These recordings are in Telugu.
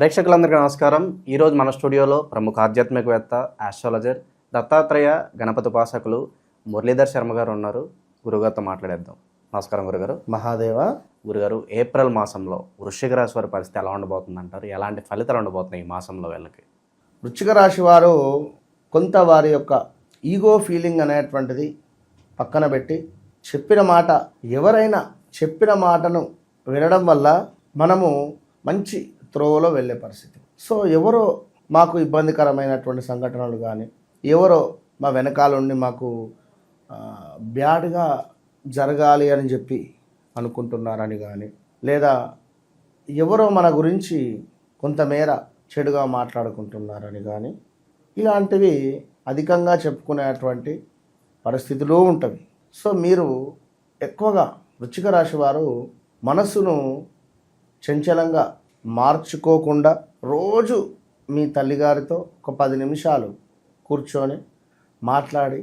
ప్రేక్షకులందరికీ నమస్కారం. ఈరోజు మన స్టూడియోలో ప్రముఖ ఆధ్యాత్మికవేత్త ఆస్ట్రాలజర్ దత్తాత్రేయ గణపతి ఉపాసకులు మురళీధర్ శర్మ గారు ఉన్నారు. గురుగారితో మాట్లాడేద్దాం. నమస్కారం గురుగారు. మహాదేవ. గురుగారు ఏప్రిల్ మాసంలో వృశ్చిక రాశి వారి పరిస్థితి ఎలా ఉండబోతుంది అంటారు ఎలాంటి ఫలితాలు ఉండబోతున్నాయి ఈ మాసంలో వీళ్ళకి? వృచ్చిక రాశి వారు కొంత వారి యొక్క ఈగో ఫీలింగ్ అనేటువంటిది పక్కన పెట్టి చెప్పిన మాట ఎవరైనా చెప్పిన మాటను వినడం వల్ల మనము మంచి త్రోవలో వెళ్ళే పరిస్థితి. సో ఎవరో మాకు ఇబ్బందికరమైనటువంటి సంఘటనలు కానీ ఎవరో మా వెనకాల ఉండి మాకు బ్యాడ్గా జరగాలి అని చెప్పి అనుకుంటున్నారని కానీ లేదా ఎవరో మన గురించి కొంతమేర చెడుగా మాట్లాడుకుంటున్నారని కానీ ఇలాంటివి అధికంగా చెప్పుకునేటువంటి పరిస్థితులు ఉంటవి. సో మీరు ఎక్కువగా వృచ్చిక రాశి వారు మనస్సును చంచలంగా మార్చుకోకుండా రోజు మీ తల్లిగారితో ఒక పది నిమిషాలు కూర్చొని మాట్లాడి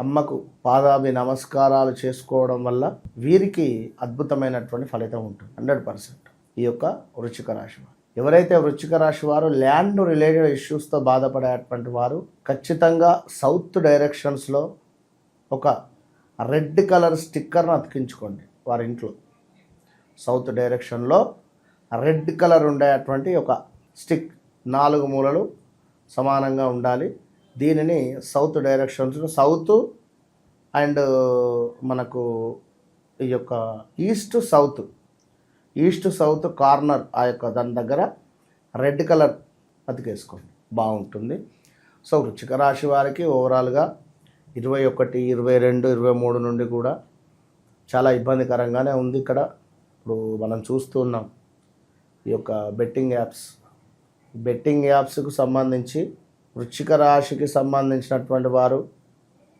అమ్మకు పాదాభి నమస్కారాలు చేసుకోవడం వల్ల వీరికి అద్భుతమైనటువంటి ఫలితం ఉంటుంది. Hundred percent. ఈ యొక్క వృచ్చిక రాశి వారు. ఎవరైతే వృచ్చిక రాశి వారు ల్యాండ్ రిలేటెడ్ ఇష్యూస్తో బాధపడేటువంటి వారు ఖచ్చితంగా సౌత్ డైరెక్షన్స్లో ఒక రెడ్ కలర్ స్టిక్కర్ను అతికించుకోండి వారి ఇంట్లో. సౌత్ డైరెక్షన్లో రెడ్ కలర్ ఉండేటువంటి ఒక స్టిక్. నాలుగు మూలలు సమానంగా ఉండాలి. దీనిని సౌత్ డైరెక్షన్స్ సౌత్ అండ్ మనకు ఈ యొక్క east south east south corner ఆ యొక్క దాని దగ్గర రెడ్ కలర్ అతికేసుకోండి. బాగుంటుంది. సో వృచ్చిక రాశి వారికి ఓవరాల్గా ఇరవై ఒకటి ఇరవై రెండు ఇరవై మూడు నుండి కూడా చాలా ఇబ్బందికరంగానే ఉంది ఇక్కడ. ఇప్పుడు మనం చూస్తూ ఉన్నాం. ఈ యొక్క బెట్టింగ్ యాప్స్ బెట్టింగ్ యాప్స్కు సంబంధించి వృశ్చిక రాశికి సంబంధించినటువంటి వారు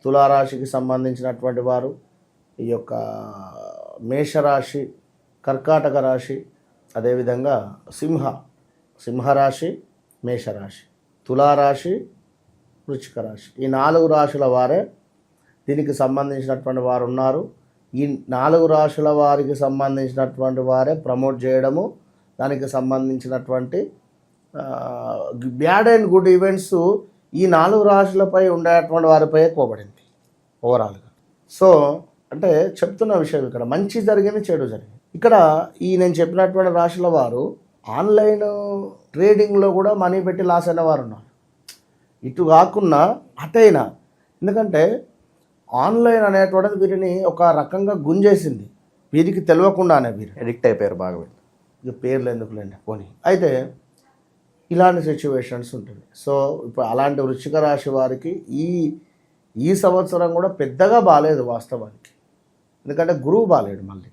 తులారాశికి సంబంధించినటువంటి వారు ఈ యొక్క మేషరాశి కర్కాటక రాశి అదేవిధంగా సింహ సింహరాశి మేషరాశి తులారాశి వృశ్చిక రాశి. ఈ నాలుగు రాశుల వారే దీనికి సంబంధించినటువంటి వారు ఉన్నారు. ఈ నాలుగు రాశుల వారికి సంబంధించినటువంటి వారే ప్రమోట్ చేయడము దానికి సంబంధించినటువంటి బ్యాడ్ అండ్ గుడ్ ఈవెంట్స్ ఈ నాలుగు రాశులపై ఉండేటువంటి వారిపై ఎక్కువబడింది ఓవరాల్గా. సో అంటే చెప్తున్న విషయం ఇక్కడ మంచి జరిగింది చెడు జరిగింది. ఇక్కడ ఈ నేను చెప్పినటువంటి రాశుల వారు ఆన్లైన్ ట్రేడింగ్లో కూడా మనీ పెట్టి లాస్ అయిన వారు ఉన్నారు. ఇటు కాకుండా అటైనా ఎందుకంటే ఆన్లైన్ అనేటువంటిది వీరిని ఒక రకంగా గుంజేసింది. వీరికి తెలియకుండానే వీరు. ఎడిక్ట్ అయిపోయారు బాగా ఇక పేర్లు ఎందుకులేండి? పోనీ. అయితే ఇలాంటి సిచ్యువేషన్స్ ఉంటుంది. సో ఇప్పుడు అలాంటి వృశ్చిక రాశి వారికి ఈ ఈ సంవత్సరం కూడా పెద్దగా బాగాలేదు వాస్తవానికి. ఎందుకంటే గురువు బాగాలేడు మళ్ళీ.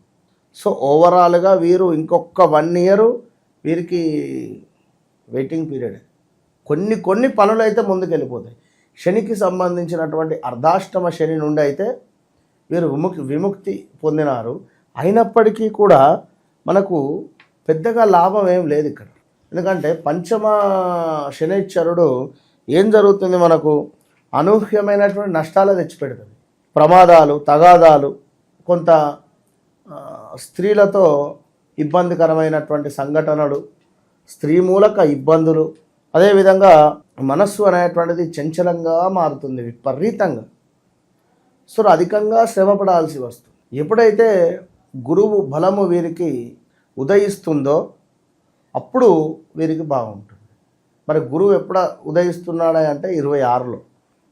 సో ఓవరాల్గా వీరు ఇంకొక వన్ ఇయర్ వీరికి వెయిటింగ్ పీరియడ్ కొన్ని కొన్ని పనులు అయితే ముందుకెళ్ళిపోతాయి. శనికి సంబంధించినటువంటి అర్ధాష్టమ శని నుండి అయితే వీరు విముక్తి విముక్తి పొందినారు. అయినప్పటికీ కూడా మనకు పెద్దగా లాభం ఏం లేదు ఇక్కడ. ఎందుకంటే పంచమ శనైశ్వరుడు ఏం జరుగుతుంది మనకు? అనూహ్యమైనటువంటి నష్టాలు తెచ్చిపెడుతుంది ప్రమాదాలు తగాదాలు కొంత స్త్రీలతో ఇబ్బందికరమైనటువంటి సంఘటనలు స్త్రీ మూలక ఇబ్బందులు అదేవిధంగా మనస్సు అనేటువంటిది చంచలంగా మారుతుంది విపరీతంగా. సో అధికంగా శ్రమపడాల్సి వస్తుంది. ఎప్పుడైతే గురువు బలము వీరికి ఉదయిస్తుందో అప్పుడు వీరికి బాగుంటుంది. మరి గురువు ఎప్పుడ ఉదయిస్తున్నాడా అంటే ఇరవై ఆరులో.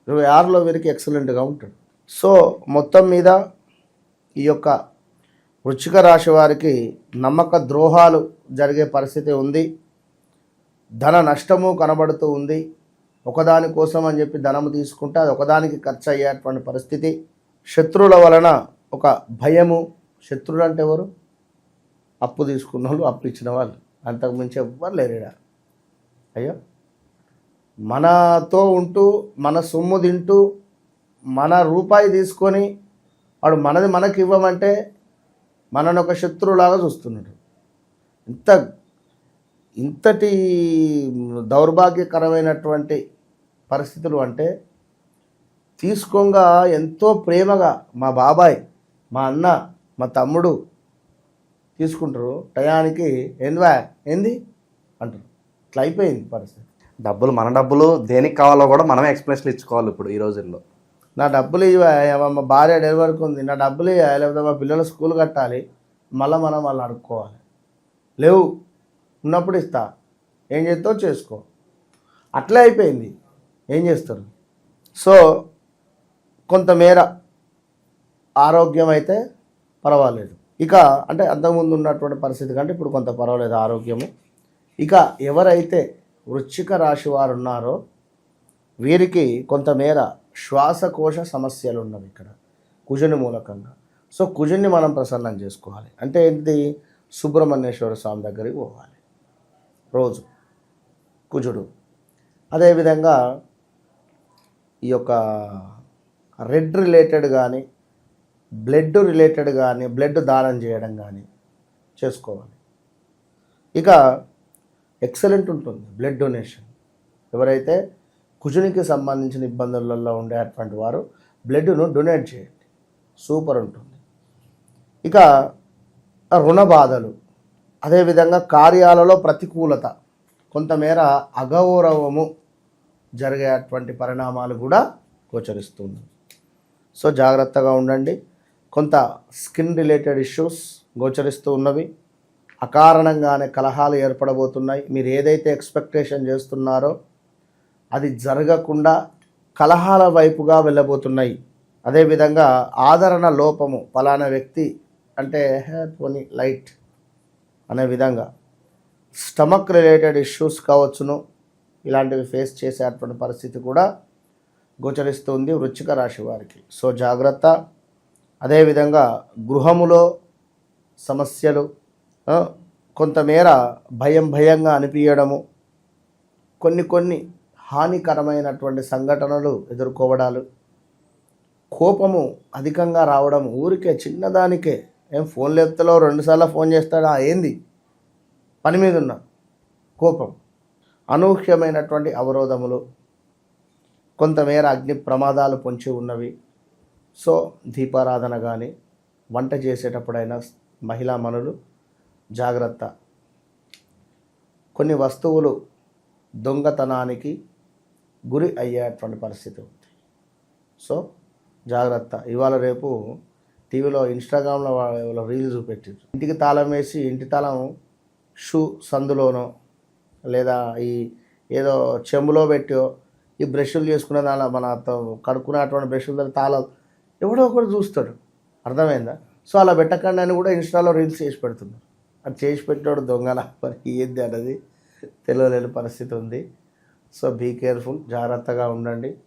ఇరవై ఆరులో వీరికి ఎక్సలెంట్గా ఉంటుంది సో మొత్తం మీద ఈ యొక్క వృచ్చిక రాశి వారికి నమ్మక ద్రోహాలు జరిగే పరిస్థితి ఉంది. ధన నష్టము కనబడుతూ ఉంది. ఒకదాని కోసం అని చెప్పి ధనము తీసుకుంటే అది ఒకదానికి ఖర్చు అయ్యేటువంటి పరిస్థితి. శత్రువుల వలన ఒక భయము. శత్రువులు అంటే ఎవరు? అప్పు తీసుకున్న వాళ్ళు అప్పు ఇచ్చిన వాళ్ళు. అంతకుమించి ఎవ్వరు లేరుడా అయ్యో. మనతో ఉంటూ మన సొమ్ము తింటూ మన రూపాయి తీసుకొని వాడు మనది మనకి ఇవ్వమంటే మనని ఒక శత్రువులాగా చూస్తున్నాడు. ఇంత ఇంతటి దౌర్భాగ్యకరమైనటువంటి పరిస్థితులు అంటే తీసుకోగా ఎంతో ప్రేమగా మా బాబాయ్ మా అన్న మా తమ్ముడు తీసుకుంటారు. టయానికి ఏందివా? ఏంది? అంటారు. ఇట్లా అయిపోయింది పరిస్థితి. డబ్బులు మన డబ్బులు దేనికి కావాలో కూడా మనమే ఎక్స్ప్లెనేషన్ ఇచ్చుకోవాలి ఇప్పుడు ఈ రోజుల్లో. నా డబ్బులు ఇవ్వ మా భార్య డెలివరీకి ఉంది. నా డబ్బులు ఇవ్వ లేకపోతే మా పిల్లలు స్కూల్ కట్టాలి. మళ్ళీ మనం వాళ్ళు అడుక్కోవాలి. లేవు. ఉన్నప్పుడు ఇస్తా. ఏం చేస్తావు చేసుకో. అట్లే అయిపోయింది. ఏం చేస్తారు? సో కొంతమేర ఆరోగ్యం అయితే పర్వాలేదు. ఇక అంటే అంతకుముందు ఉన్నటువంటి పరిస్థితి కంటే ఇప్పుడు కొంత పర్వాలేదు ఆరోగ్యము. ఇక ఎవరైతే వృశ్చిక రాశి వారు ఉన్నారో వీరికి కొంతమేర శ్వాసకోశ సమస్యలు ఉన్నవి ఇక్కడ కుజుని మూలకంగా. సో కుజుని మనం ప్రసన్నం చేసుకోవాలి. అంటే ఏంటి? సుబ్రహ్మణ్యేశ్వర స్వామి దగ్గరికి పోవాలి. రోజు కుజుడు. అదేవిధంగా ఈ యొక్క రెడ్ రిలేటెడ్ కానీ బ్లడ్ రిలేటెడ్ కానీ బ్లడ్ దానం చేయడం కానీ చేసుకోవాలి. ఇక ఎక్సలెంట్ ఉంటుంది బ్లడ్ డొనేషన్. ఎవరైతే కుజునికి సంబంధించిన ఇబ్బందులలో ఉండేటువంటి వారు బ్లడ్ను డొనేట్ చేయండి. సూపర్ ఉంటుంది. ఇక రుణ బాధలు. అదేవిధంగా కార్యాలలో ప్రతికూలత. కొంతమేర అగౌరవము జరిగేటువంటి పరిణామాలు కూడా గోచరిస్తుంది సో జాగ్రత్తగా ఉండండి. కొంత స్కిన్ రిలేటెడ్ ఇష్యూస్ గోచరిస్తూ ఉన్నవి. అకారణంగానే కలహాలు ఏర్పడబోతున్నాయి. మీరు ఏదైతే ఎక్స్పెక్టేషన్ చేస్తున్నారో అది జరగకుండా కలహాల వైపుగా వెళ్ళబోతున్నాయి. అదేవిధంగా ఆదరణ లోపము ఫలానా వ్యక్తి అంటే పోనీ లైట్ అనే విధంగా. స్టమక్ రిలేటెడ్ ఇష్యూస్ కావచ్చును. ఇలాంటివి ఫేస్ చేసేటువంటి పరిస్థితి కూడా గోచరిస్తుంది వృచ్చిక రాశి వారికి. సో జాగ్రత్త. అదేవిధంగా గృహములో సమస్యలు కొంతమేర భయం భయంగా అనిపించడము కొన్ని కొన్ని హానికరమైనటువంటి సంఘటనలు ఎదుర్కోవడాలు కోపము అధికంగా రావడం ఊరికే చిన్నదానికే ఏం ఫోన్ లేపుతలో రెండుసార్లు ఫోన్ చేస్తాడా ఏంది? పని మీద ఉన్న. కోపం. అనూహ్యమైనటువంటి అవరోధములు కొంతమేర అగ్ని ప్రమాదాలు పొంచి ఉన్నవి సో దీపారాధన కానీ వంట చేసేటప్పుడైనా మహిళా మనులు జాగ్రత్త. కొన్ని వస్తువులు దొంగతనానికి గురి అయ్యేటువంటి పరిస్థితి ఉంది. సో జాగ్రత్త. ఇవాళ రేపు టీవీలో ఇన్స్టాగ్రామ్లో వాళ్ళ రీల్స్ పెట్టారు ఇంటికి తాళం వేసి ఇంటి తాళం షూ సందులోనో లేదా ఈ ఏదో చెంబులో పెట్టో ఈ బ్రష్లు చేసుకునే దానిలో మన కడుక్కునేటువంటి బ్రష్ల తాళం ఎవడో ఒకటి చూస్తాడు. అర్థమైందా? సో అలా పెట్టకుండా అని కూడా ఇన్స్టాలో రీల్స్ చేసి పెడుతున్నారు. అది చేసి పెట్టాడు దొంగల. మరి ఏంది అన్నది తెలియలేని పరిస్థితి ఉంది. సో బీ కేర్ఫుల్ జాగ్రత్తగా ఉండండి.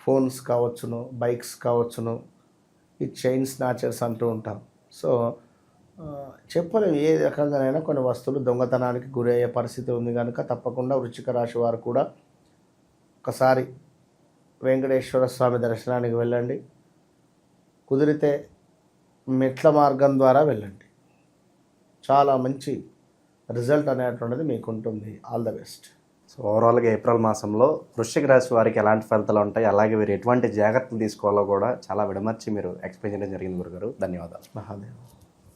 ఫోన్స్ కావచ్చును బైక్స్ కావచ్చును ఈ చైన్ స్నాచర్స్ అంటూ ఉంటాం. సో చెప్పలేము ఏ రకంగానైనా కొన్ని వస్తువులు దొంగతనానికి గురయ్యే పరిస్థితి ఉంది కనుక తప్పకుండా వృచ్చిక రాశి వారు కూడా ఒకసారి వెంకటేశ్వర స్వామి దర్శనానికి వెళ్ళండి. కుదిరితే మెట్ల మార్గం ద్వారా వెళ్ళండి. చాలా మంచి రిజల్ట్ అనేటువంటిది మీకు ఉంటుంది ఆల్ ద బెస్ట్. సో ఓవరాల్గా ఏప్రిల్ మాసంలో వృశ్చిక రాశి వారికి ఎలాంటి ఫలితాలు ఉంటాయి? అలాగే వీరు ఎటువంటి జాగ్రత్తలు తీసుకోవాలో కూడా చాలా విడమర్చి మీరు ఎక్స్ప్లెయిన్ చేయడం జరిగింది గురుగారు. ధన్యవాదాలు. మహాదేవ్.